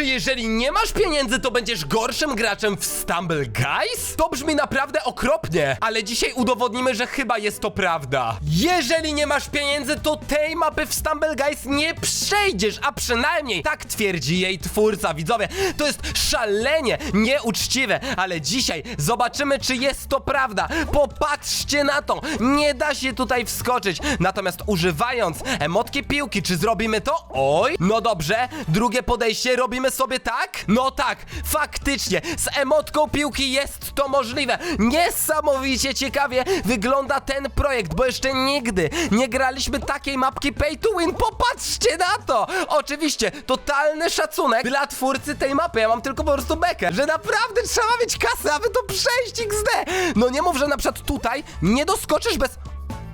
Czy jeżeli nie masz pieniędzy, to będziesz gorszym graczem w Stumble Guys? To brzmi naprawdę okropnie, ale dzisiaj udowodnimy, że chyba jest to prawda. Jeżeli nie masz pieniędzy, to tej mapy w Stumble Guys nie przejdziesz, a przynajmniej tak twierdzi jej twórca. Widzowie, to jest szalenie nieuczciwe, ale dzisiaj zobaczymy, czy jest to prawda. Popatrzcie na to, nie da się tutaj wskoczyć. Natomiast używając emotki piłki, czy zrobimy to? Oj, no dobrze. Drugie podejście robimy sobie tak? No tak, faktycznie, z emotką piłki jest to możliwe. Niesamowicie ciekawie wygląda ten projekt, bo jeszcze nigdy nie graliśmy takiej mapki pay to win. Popatrzcie na to! Oczywiście, totalny szacunek dla twórcy tej mapy. Ja mam tylko po prostu bekę, że naprawdę trzeba mieć kasę, aby to przejść XD. No nie mów, że na przykład tutaj nie doskoczysz bez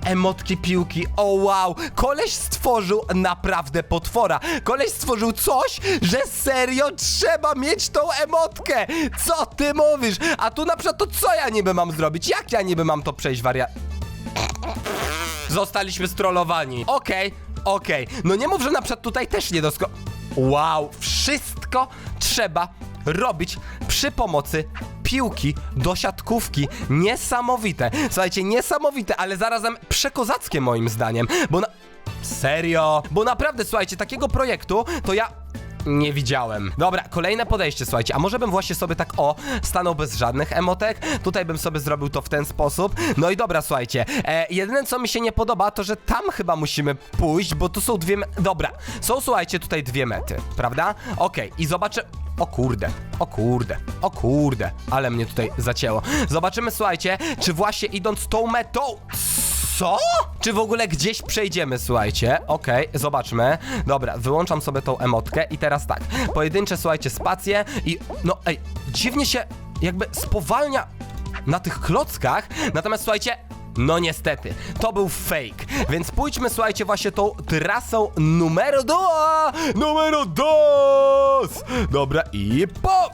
emotki piłki. O wow, koleś stworzył naprawdę potwora. Koleś stworzył coś, że serio trzeba mieć tą emotkę. Co ty mówisz? A tu na przykład to co ja niby mam zrobić? Jak ja niby mam to przejść, waria... Zostaliśmy strollowani. Okej, okej. No nie mów, że na przykład tutaj też nie dosko... Wow, wszystko trzeba robić przy pomocy piłki do siatkówki. Niesamowite. Słuchajcie, niesamowite, ale zarazem przekozackie moim zdaniem, bo na... Serio? Bo naprawdę, słuchajcie, takiego projektu to ja nie widziałem. Dobra, kolejne podejście, słuchajcie, a może bym właśnie sobie tak o, stanął bez żadnych emotek, tutaj bym sobie zrobił to w ten sposób, no i dobra, słuchajcie, e, jedyne co mi się nie podoba, to że tam chyba musimy pójść, bo tu są dwie, me- dobra, są słuchajcie tutaj dwie mety, prawda? Okej, i zobaczę, o kurde, o kurde, o kurde, ale mnie tutaj zacięło. Zobaczymy, słuchajcie, czy właśnie idąc tą metą, co? Czy w ogóle gdzieś przejdziemy, słuchajcie? Okej, zobaczmy. Dobra, wyłączam sobie tą emotkę i teraz tak. Pojedyncze, słuchajcie, spacje i... No, ej, dziwnie się jakby spowalnia na tych klockach, natomiast słuchajcie... No niestety, to był fake, więc pójdźmy, słuchajcie, właśnie tą trasą numero dwa, numero dos. Dobra, i po...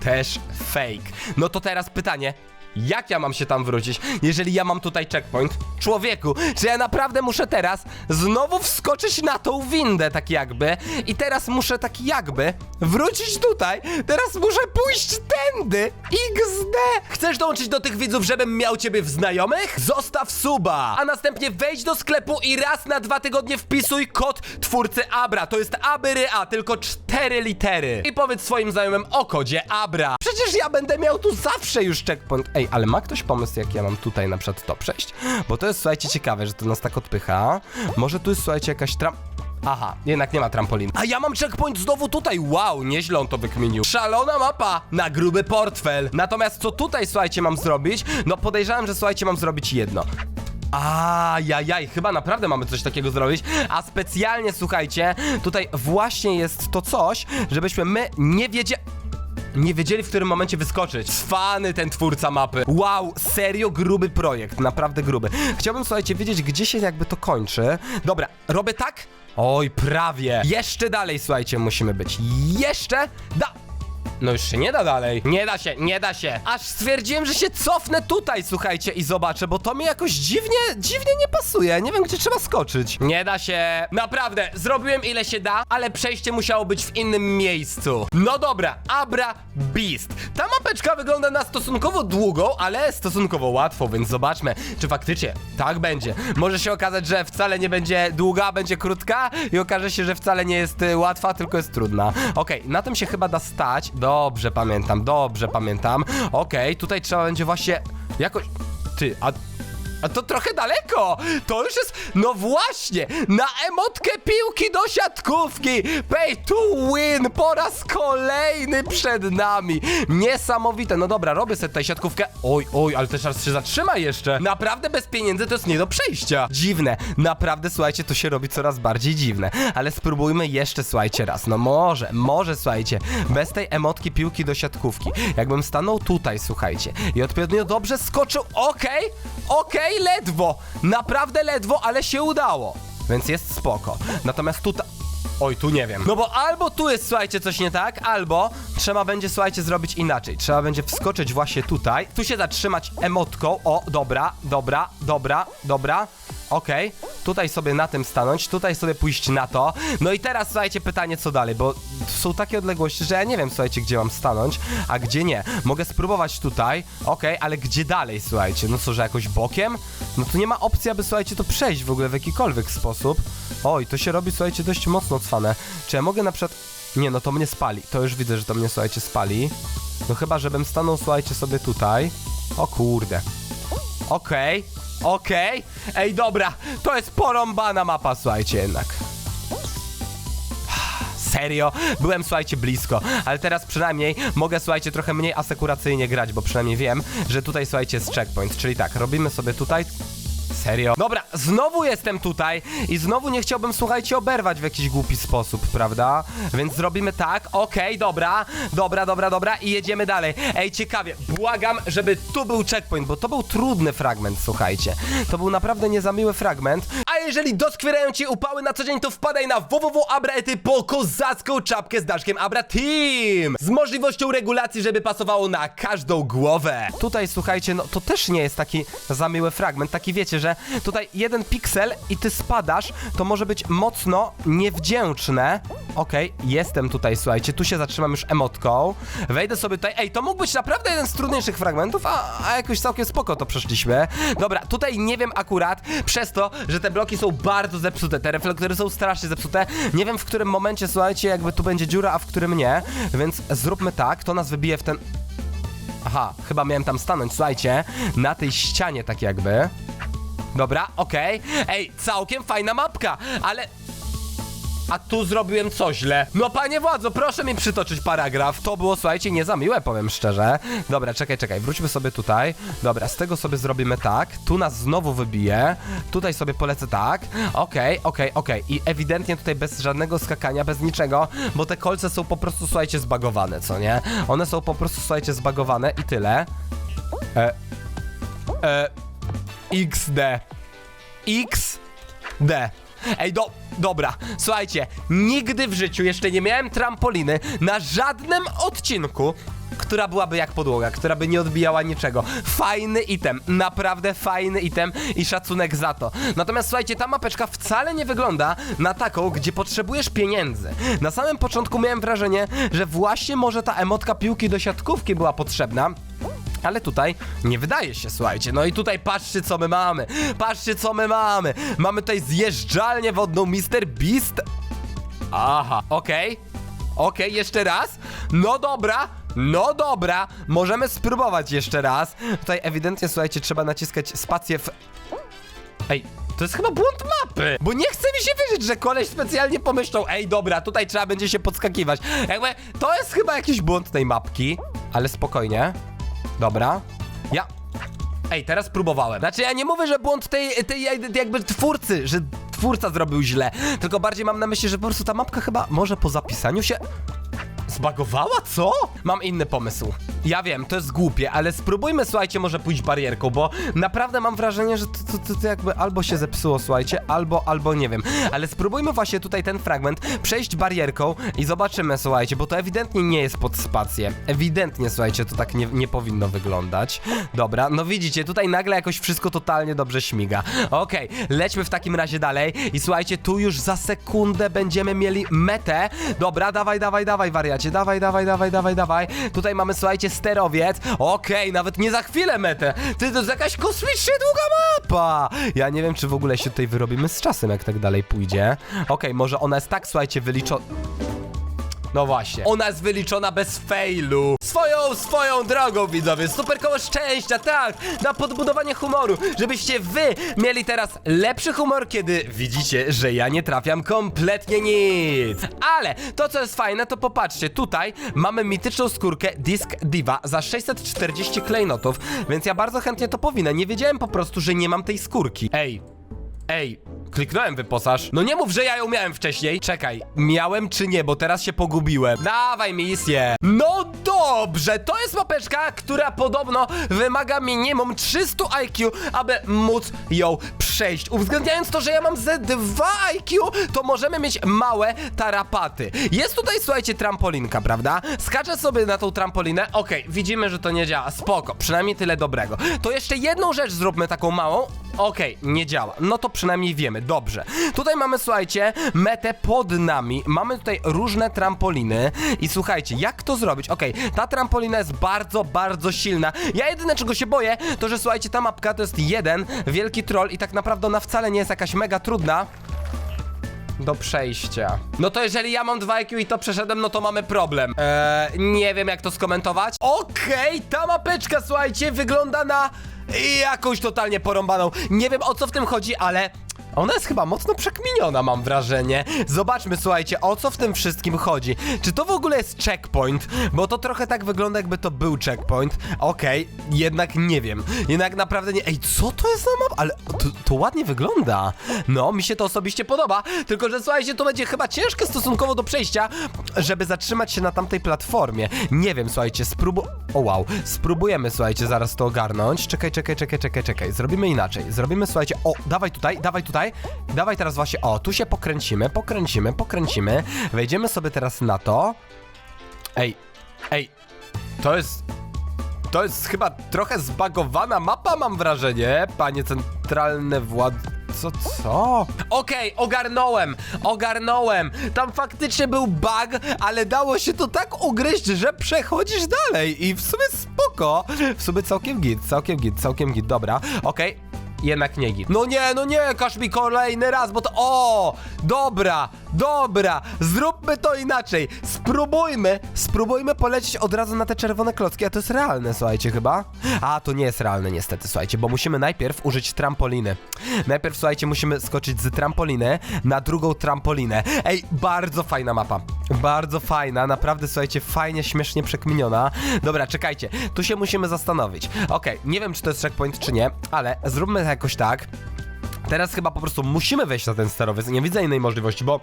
Też fake. No to teraz pytanie, jak ja mam się tam wrócić, jeżeli ja mam tutaj checkpoint? Człowieku, czy ja naprawdę muszę teraz znowu wskoczyć na tą windę, tak jakby, i teraz muszę tak jakby wrócić tutaj, teraz muszę pójść tędy, XD! Chcesz dołączyć do tych widzów, żebym miał ciebie w znajomych? Zostaw suba, a następnie wejdź do sklepu i raz na dwa tygodnie wpisuj kod twórcy Abra, to jest ABRA, tylko cztery litery. I powiedz swoim znajomym o kodzie Abra. Przecież ja będę miał tu zawsze już checkpoint. Ej, ale ma ktoś pomysł, jak ja mam tutaj na przykład to przejść? Bo to jest, słuchajcie, ciekawe, że to nas tak odpycha. Może tu jest, słuchajcie, jakaś tram... Aha, jednak nie ma trampolin. A ja mam checkpoint znowu tutaj. Wow, nieźle on to wykminił. Szalona mapa na gruby portfel. Natomiast co tutaj, słuchajcie, mam zrobić? No podejrzewam, że słuchajcie, mam zrobić jedno. A, jaj, chyba naprawdę mamy coś takiego zrobić. A specjalnie, słuchajcie, tutaj właśnie jest to coś, żebyśmy my nie wiedzieli. Nie wiedzieli, w którym momencie wyskoczyć. Cwany ten twórca mapy. Wow, serio gruby projekt, naprawdę gruby. Chciałbym, słuchajcie, wiedzieć, gdzie się jakby to kończy. Dobra, robię tak? Oj, prawie. Jeszcze dalej, słuchajcie, musimy być. Jeszcze da... No już się nie da dalej. Nie da się, nie da się. Aż stwierdziłem, że się cofnę tutaj, słuchajcie, i zobaczę, bo to mi jakoś dziwnie, dziwnie nie pasuje. Nie wiem, gdzie trzeba skoczyć. Nie da się. Naprawdę, zrobiłem ile się da, ale przejście musiało być w innym miejscu. No dobra, Abra Beast. Ta mapeczka wygląda na stosunkowo długą, ale stosunkowo łatwą, więc zobaczmy, czy faktycznie tak będzie. Może się okazać, że wcale nie będzie długa, będzie krótka i okaże się, że wcale nie jest y, łatwa, tylko jest trudna. Okej, na tym się chyba da stać. Dobrze pamiętam, dobrze pamiętam. Okej, tutaj trzeba będzie właśnie jakoś... Ty, a... A to trochę daleko! To już jest. No właśnie! Na emotkę piłki do siatkówki! Pay to win! Po raz kolejny przed nami! Niesamowite! No dobra, robię sobie tutaj siatkówkę. Oj, oj, ale też raz się zatrzyma jeszcze. Naprawdę bez pieniędzy to jest nie do przejścia. Dziwne. Naprawdę, słuchajcie, to się robi coraz bardziej dziwne. Ale spróbujmy jeszcze, słuchajcie, raz. No może, może, słuchajcie. Bez tej emotki piłki do siatkówki. Jakbym stanął tutaj, słuchajcie, i odpowiednio dobrze skoczył. Okej, okej, ledwo. Naprawdę ledwo, ale się udało. Więc jest spoko. Natomiast tutaj. Oj, tu nie wiem. No bo albo tu jest, słuchajcie, coś nie tak, albo trzeba będzie, słuchajcie, zrobić inaczej. Trzeba będzie wskoczyć właśnie tutaj, tu się zatrzymać emotką. O, dobra, dobra, dobra, dobra. Okej, tutaj sobie na tym stanąć, tutaj sobie pójść na to. No i teraz, słuchajcie, pytanie co dalej, bo są takie odległości, że ja nie wiem, słuchajcie, gdzie mam stanąć, a gdzie nie. Mogę spróbować tutaj, okej, ale gdzie dalej, słuchajcie? No co, że jakoś bokiem? No to nie ma opcji, aby, słuchajcie, to przejść w ogóle w jakikolwiek sposób. Oj, to się robi, słuchajcie, dość mocno cwane. Czy ja mogę na przykład... Nie, no to mnie spali. To już widzę, że to mnie, słuchajcie, spali. No chyba, żebym stanął, słuchajcie, sobie tutaj. O kurde. Okej, okej. Ej, dobra, to jest porąbana mapa, słuchajcie, jednak. Serio? Byłem, słuchajcie, blisko, ale teraz przynajmniej mogę, słuchajcie, trochę mniej asekuracyjnie grać, bo przynajmniej wiem, że tutaj, słuchajcie, jest checkpoint, czyli tak, robimy sobie tutaj... Serio? Dobra, znowu jestem tutaj i znowu nie chciałbym, słuchajcie, oberwać w jakiś głupi sposób, prawda? Więc zrobimy tak, okej, dobra, dobra, dobra, dobra i jedziemy dalej. Ej, ciekawie, błagam, żeby tu był checkpoint, bo to był trudny fragment, słuchajcie. To był naprawdę niezamiły fragment. A jeżeli doskwierają ci upały na co dzień, to wpadaj na www.abraety po kozacką czapkę z daszkiem Abra Team! Z możliwością regulacji, żeby pasowało na każdą głowę. Tutaj, słuchajcie, no to też nie jest taki zamiły fragment, taki wiecie, że tutaj jeden piksel i ty spadasz, to może być mocno niewdzięczne. Okej, jestem tutaj, słuchajcie, tu się zatrzymam już emotką. Wejdę sobie tutaj. Ej, to mógł być naprawdę jeden z trudniejszych fragmentów, a, a jakoś całkiem spoko to przeszliśmy. Dobra, tutaj nie wiem akurat, przez to, że te bloki są bardzo zepsute, te reflektory są strasznie zepsute. Nie wiem w którym momencie, słuchajcie, jakby tu będzie dziura, a w którym nie. Więc zróbmy tak, to nas wybije w ten... Aha, chyba miałem tam stanąć, słuchajcie, na tej ścianie tak jakby. Dobra, okej. Ej, całkiem fajna mapka, ale a tu zrobiłem co źle. No panie władzo, proszę mi przytoczyć paragraf. To było, słuchajcie, nie za miłe, powiem szczerze. Dobra, czekaj, czekaj, wróćmy sobie tutaj. Dobra, z tego sobie zrobimy tak. Tu nas znowu wybije. Tutaj sobie polecę tak. Okej, okej, okej. I ewidentnie tutaj bez żadnego skakania, bez niczego, bo te kolce są po prostu, słuchajcie, zbagowane, co nie? One są po prostu, słuchajcie, zbagowane i tyle. E, e, XD. XD. Ej, do, dobra, słuchajcie, nigdy w życiu jeszcze nie miałem trampoliny na żadnym odcinku, która byłaby jak podłoga, która by nie odbijała niczego. Fajny item, naprawdę fajny item i szacunek za to. Natomiast słuchajcie, ta mapeczka wcale nie wygląda na taką, gdzie potrzebujesz pieniędzy. Na samym początku miałem wrażenie, że właśnie może ta emotka piłki do siatkówki była potrzebna, ale tutaj nie wydaje się, słuchajcie. No i tutaj patrzcie, co my mamy. Patrzcie, co my mamy. Mamy tutaj zjeżdżalnię wodną Mr. Beast. Aha, okej. Okej, jeszcze raz. No dobra. No dobra, możemy spróbować jeszcze raz. Tutaj ewidentnie, słuchajcie, trzeba naciskać spację w... Ej, to jest chyba błąd mapy, bo nie chce mi się wierzyć, że koleś specjalnie pomyślał, ej dobra, tutaj trzeba będzie się podskakiwać. Jakby, to jest chyba jakiś błąd tej mapki, ale spokojnie. Dobra. Ja. Ej, teraz próbowałem. Znaczy, ja nie mówię, że błąd tej, tej jakby twórcy, że twórca zrobił źle. Tylko bardziej mam na myśli, że po prostu ta mapka chyba może po zapisaniu się. Zbagowała? Co? Mam inny pomysł. Ja wiem, to jest głupie, ale spróbujmy, słuchajcie, może pójść barierką, bo naprawdę mam wrażenie, że to, to, to, jakby albo się zepsuło, słuchajcie, albo, albo nie wiem. Ale spróbujmy właśnie tutaj ten fragment przejść barierką i zobaczymy, słuchajcie, bo to ewidentnie nie jest pod spację. Ewidentnie, słuchajcie, to tak nie, nie powinno wyglądać. Dobra, no widzicie, tutaj nagle jakoś wszystko totalnie dobrze śmiga. Okej, lećmy w takim razie dalej i słuchajcie, tu już za sekundę będziemy mieli metę. Dobra, dawaj, dawaj, dawaj, wariacie, dawaj, dawaj, dawaj, dawaj, dawaj. Tutaj mamy, słuchajcie, sterowiec. Okej, nawet nie za chwilę metę. Ty, to jest jakaś kosmicznie długa mapa. Ja nie wiem, czy w ogóle się tutaj wyrobimy z czasem, jak tak dalej pójdzie. Okej, może ona jest tak, słuchajcie, wyliczona... No właśnie. Ona jest wyliczona bez failu. Swoją, swoją drogą, widzowie. Super koło szczęścia, tak. Na podbudowanie humoru. Żebyście wy mieli teraz lepszy humor, kiedy widzicie, że ja nie trafiam kompletnie nic. Ale to, co jest fajne, to popatrzcie. Tutaj mamy mityczną skórkę Disc Diva za 640 klejnotów, więc ja bardzo chętnie to powinę. Nie wiedziałem po prostu, że nie mam tej skórki. Ej, Ej, kliknąłem wyposaż. No nie mów, że ja ją miałem wcześniej. Czekaj, miałem czy nie, bo teraz się pogubiłem. Dawaj misję. No dobrze, to jest mapeczka, która podobno wymaga minimum 300 IQ, aby móc ją przejść. Uwzględniając to, że ja mam ze 2 IQ, to możemy mieć małe tarapaty. Jest tutaj, słuchajcie, trampolinka, prawda? Skaczę sobie na tą trampolinę. Okej, widzimy, że to nie działa. Spoko, przynajmniej tyle dobrego. To jeszcze jedną rzecz zróbmy taką małą. Okej, nie działa. No to przynajmniej wiemy, dobrze. Tutaj mamy, słuchajcie, metę pod nami. Mamy tutaj różne trampoliny. I słuchajcie, jak to zrobić? Okej, ta trampolina jest bardzo, bardzo silna. Ja jedyne czego się boję, to że słuchajcie, ta mapka to jest jeden wielki troll i tak naprawdę ona wcale nie jest jakaś mega trudna do przejścia. No to jeżeli ja mam 2 IQ i to przeszedłem, no to mamy problem. Eee, nie wiem jak to skomentować. Okej, ta mapeczka, słuchajcie, wygląda na jakąś totalnie porąbaną. Nie wiem o co w tym chodzi, ale... Ona jest chyba mocno przekminiona, mam wrażenie. Zobaczmy, słuchajcie, o co w tym wszystkim chodzi. Czy to w ogóle jest checkpoint? Bo to trochę tak wygląda, jakby to był checkpoint. Okej, jednak nie wiem. Jednak naprawdę nie. Ej, co to jest za map? Ale to, to ładnie wygląda. No, mi się to osobiście podoba. Tylko, że słuchajcie, to będzie chyba ciężkie stosunkowo do przejścia, żeby zatrzymać się na tamtej platformie. Nie wiem, słuchajcie, spróbu... O wow, spróbujemy, słuchajcie, zaraz to ogarnąć. Czekaj, czekaj, czekaj, czekaj, czekaj. Zrobimy inaczej. Zrobimy, słuchajcie, o, dawaj tutaj, dawaj tutaj. Dawaj teraz właśnie, o, tu się pokręcimy, pokręcimy, pokręcimy. Wejdziemy sobie teraz na to. Ej, ej, to jest... To jest chyba trochę zbagowana mapa, mam wrażenie, panie centralne władz... Co, co? Okej, ogarnąłem, ogarnąłem. Tam faktycznie był bug, ale dało się to tak ugryźć, że przechodzisz dalej i w sumie spoko. W sumie całkiem git, całkiem git, całkiem git, dobra. Okej, jednak nie git. No nie, no nie, każ mi kolejny raz, bo to... O! Dobra, dobra, zróbmy to inaczej. Spróbujmy, spróbujmy polecieć od razu na te czerwone klocki, a to jest realne, słuchajcie, chyba? A, to nie jest realne niestety, słuchajcie, bo musimy najpierw użyć trampoliny. Najpierw, słuchajcie, musimy skoczyć z trampoliny na drugą trampolinę. Ej, bardzo fajna mapa. Bardzo fajna, naprawdę, słuchajcie, fajnie, śmiesznie przekminiona. Dobra, czekajcie, tu się musimy zastanowić. Okej, nie wiem, czy to jest checkpoint, czy nie, ale zróbmy jakoś tak. Teraz chyba po prostu musimy wejść na ten sterowiec, nie widzę innej możliwości, bo...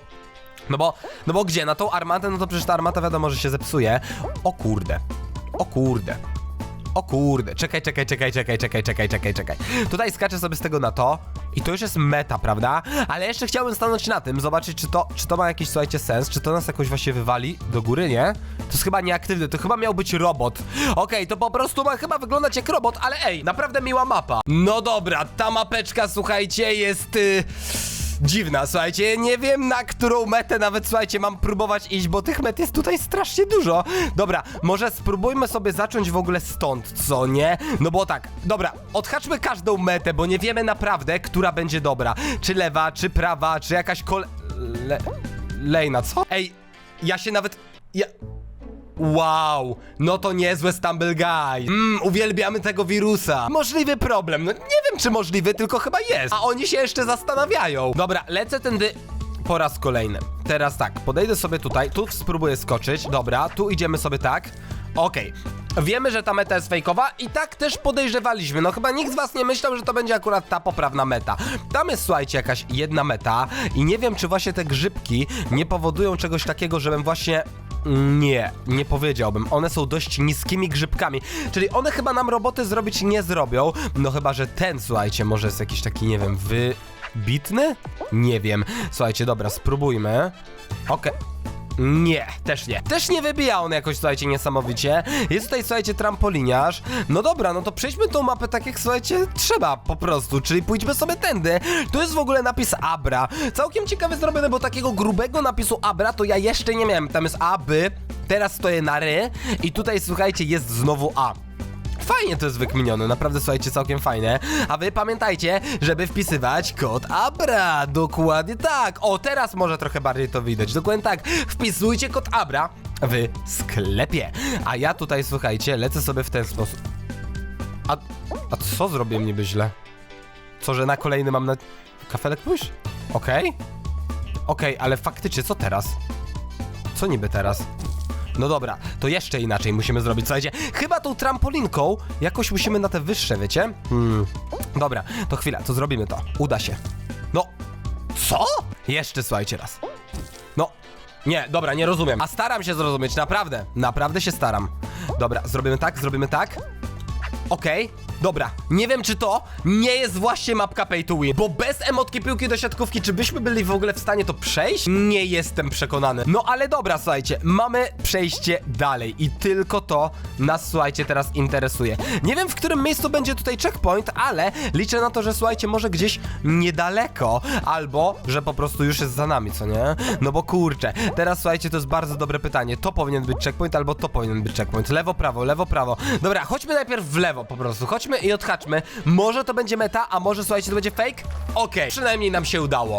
No bo, no bo gdzie? Na tą armatę, no to przecież ta armata wiadomo, że się zepsuje. O kurde. O kurde. O kurde, czekaj, czekaj, czekaj, czekaj, czekaj, czekaj, czekaj, czekaj. Tutaj skaczę sobie z tego na to i to już jest meta, prawda? Ale jeszcze chciałbym stanąć na tym, zobaczyć, czy to, czy to ma jakiś, słuchajcie, sens, czy to nas jakoś właśnie wywali do góry, nie? To jest chyba nieaktywny, to chyba miał być robot. Okej, to po prostu ma chyba wyglądać jak robot, ale ej, naprawdę miła mapa. No dobra, ta mapeczka, słuchajcie, jest... Dziwna, słuchajcie, nie wiem na którą metę nawet, słuchajcie, mam próbować iść, bo tych met jest tutaj strasznie dużo. Dobra, może spróbujmy sobie zacząć w ogóle stąd, co nie? No bo tak, dobra, odhaczmy każdą metę, bo nie wiemy naprawdę, która będzie dobra. Czy lewa, czy prawa, czy jakaś kole... Le... Lejna, co? Ej, ja się nawet... Ja... Wow, no to niezłe Stumble Guy. Mmm, uwielbiamy tego wirusa. Możliwy problem. No nie wiem, czy możliwy, tylko chyba jest. A oni się jeszcze zastanawiają. Dobra, lecę tędy po raz kolejny. Teraz tak, podejdę sobie tutaj, tu spróbuję skoczyć. Dobra, tu idziemy sobie tak. Okej. Wiemy, że ta meta jest fejkowa i tak też podejrzewaliśmy. No chyba nikt z was nie myślał, że to będzie akurat ta poprawna meta. Tam jest, słuchajcie, jakaś jedna meta i nie wiem, czy właśnie te grzybki nie powodują czegoś takiego, żebym właśnie nie, nie powiedziałbym. One są dość niskimi grzybkami, czyli one chyba nam roboty zrobić nie zrobią. No chyba, że ten, słuchajcie, może jest jakiś taki, nie wiem, wybitny? Nie wiem. Słuchajcie, dobra, spróbujmy. Okej. Nie, też nie. Też nie wybija on jakoś, słuchajcie, niesamowicie. Jest tutaj, słuchajcie, trampoliniarz. No dobra, no to przejdźmy tą mapę tak jak, słuchajcie, trzeba po prostu, czyli pójdźmy sobie tędy. Tu jest w ogóle napis Abra. Całkiem ciekawy zrobiony, bo takiego grubego napisu Abra to ja jeszcze nie miałem. Tam jest aby, teraz stoję na ry i tutaj, słuchajcie, jest znowu A. Fajnie to jest wykminione, naprawdę słuchajcie, całkiem fajne. A wy pamiętajcie, żeby wpisywać kod ABRA. Dokładnie tak. O, teraz może trochę bardziej to widać. Dokładnie tak. Wpisujcie kod ABRA w sklepie. A ja tutaj, słuchajcie, lecę sobie w ten sposób. A, a co zrobię niby źle? Co, że na kolejny mam na... Kafelek pójść? Okej. Okej, ale faktycznie, co teraz? Co niby teraz? No dobra, to jeszcze inaczej musimy zrobić, słuchajcie. Chyba tą trampolinką jakoś musimy na te wyższe, wiecie? Hmm. Dobra, to chwila, to zrobimy to. Uda się. No. Co? Jeszcze, słuchajcie, raz. No. Nie, dobra, nie rozumiem. A staram się zrozumieć, naprawdę. Naprawdę się staram. Dobra, zrobimy tak, zrobimy tak. Okej. Dobra, nie wiem czy to nie jest właśnie mapka pay to win, bo bez emotki piłki do siatkówki, czy byśmy byli w ogóle w stanie to przejść? Nie jestem przekonany. No ale dobra, słuchajcie, mamy przejście dalej i tylko to nas, słuchajcie, teraz interesuje. Nie wiem, w którym miejscu będzie tutaj checkpoint, ale liczę na to, że słuchajcie, może gdzieś niedaleko, albo, że po prostu już jest za nami, co nie? No bo kurczę, teraz słuchajcie, to jest bardzo dobre pytanie. To powinien być checkpoint, albo to powinien być checkpoint. Lewo, prawo, lewo, prawo. Dobra, chodźmy najpierw w lewo po prostu. Chodźmy i odhaczmy. Może to będzie meta, a może słuchajcie, to będzie fake? Okej, przynajmniej nam się udało.